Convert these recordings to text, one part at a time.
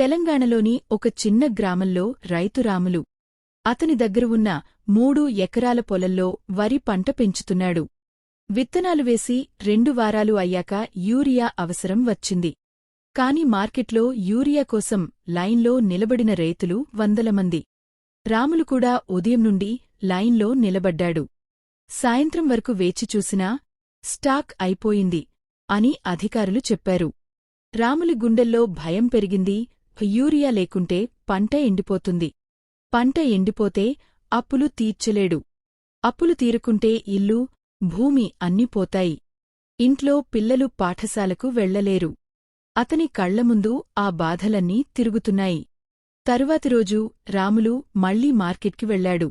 తెలంగాణలోని ఒక చిన్న గ్రామంలో రైతు రాములు. అతని దగ్గర ఉన్న మూడు ఎకరాల పొలంలో వరి పంట పెంచుతున్నాడు. విత్తనాలు వేసి రెండు వారాలు అయ్యాక యూరియా అవసరం వచ్చింది. కాని మార్కెట్లో యూరియా కోసం లైన్లో నిలబడిన రైతులు వందల మంది. రాములు కూడా ఉదయం నుండి లైన్లో నిలబడ్డాడు. సాయంత్రం వరకు వేచి చూసినా స్టాక్ అయిపోయింది అని అధికారులు చెప్పారు. రాములి గుండెల్లో భయం పెరిగింది యూరియా లేకుంటే పంట ఎండిపోతుంది. పంట ఎండిపోతే అప్పులు తీర్చలేడు. అప్పులు తీరుకుంటే ఇల్లు భూమి అన్నీ పోతాయి. ఇంట్లో పిల్లలు పాఠశాలకు వెళ్ళలేరు అతని కళ్ళ ముందు ఆ బాధలన్నీ తిరుగుతున్నాయి. తరువాతి రోజు రాములు మళ్ళీ మార్కెట్కి వెళ్ళాడు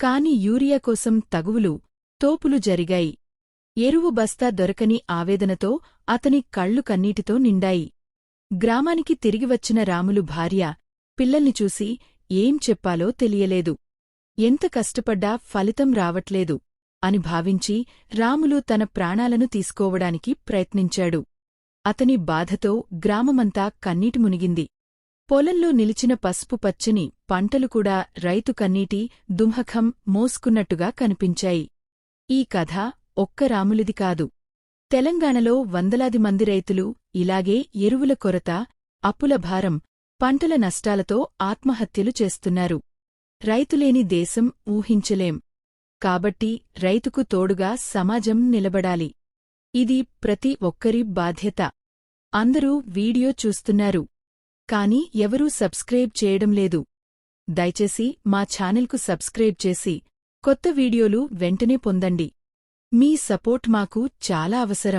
కాని యూరియా కోసం తగువులు తోపులు జరిగాయి. ఎరువు బస్తా దొరకని ఆవేదనతో అతని కళ్ళు కన్నీటితో నిండాయి. గ్రామానికి తిరిగి వచ్చిన రాములు భార్య పిల్లల్ని చూసి ఏం చెప్పాలో తెలియలేదు. ఎంత కష్టపడ్డా ఫలితం రావట్లేదు అని భావించి రాములు తన ప్రాణాలను తీసుకోవడానికి ప్రయత్నించాడు. అతని బాధతో గ్రామమంతా కన్నీటి మునిగింది. పొలంలో నిలిచిన పసుపు పచ్చని పంటలు కూడా రైతు కన్నీటి దుంహఖం మోసుకున్నట్టుగా కనిపించాయి. ఈ కథ ఒక్క రాములిది కాదు. తెలంగాణలో వందలాది మంది రైతులు ఇలాగే ఎరువుల కొరత అప్పుల భారం పంటల నష్టాలతో ఆత్మహత్యలు చేస్తున్నారు. రైతులేని దేశం ఊహించలేం. కాబట్టి రైతుకు తోడుగా సమాజం నిలబడాలి. ఇది ప్రతి ఒక్కరి బాధ్యత. అందరూ వీడియో చూస్తున్నారు. కాని ఎవరూ సబ్స్క్రైబ్ చేయడం లేదు. దయచేసి మా ఛానల్కు సబ్స్క్రైబ్ చేసి కొత్త వీడియోలు వెంటనే పొందండి. మీ సపోర్ట్ మాకు చాలా అవసరం.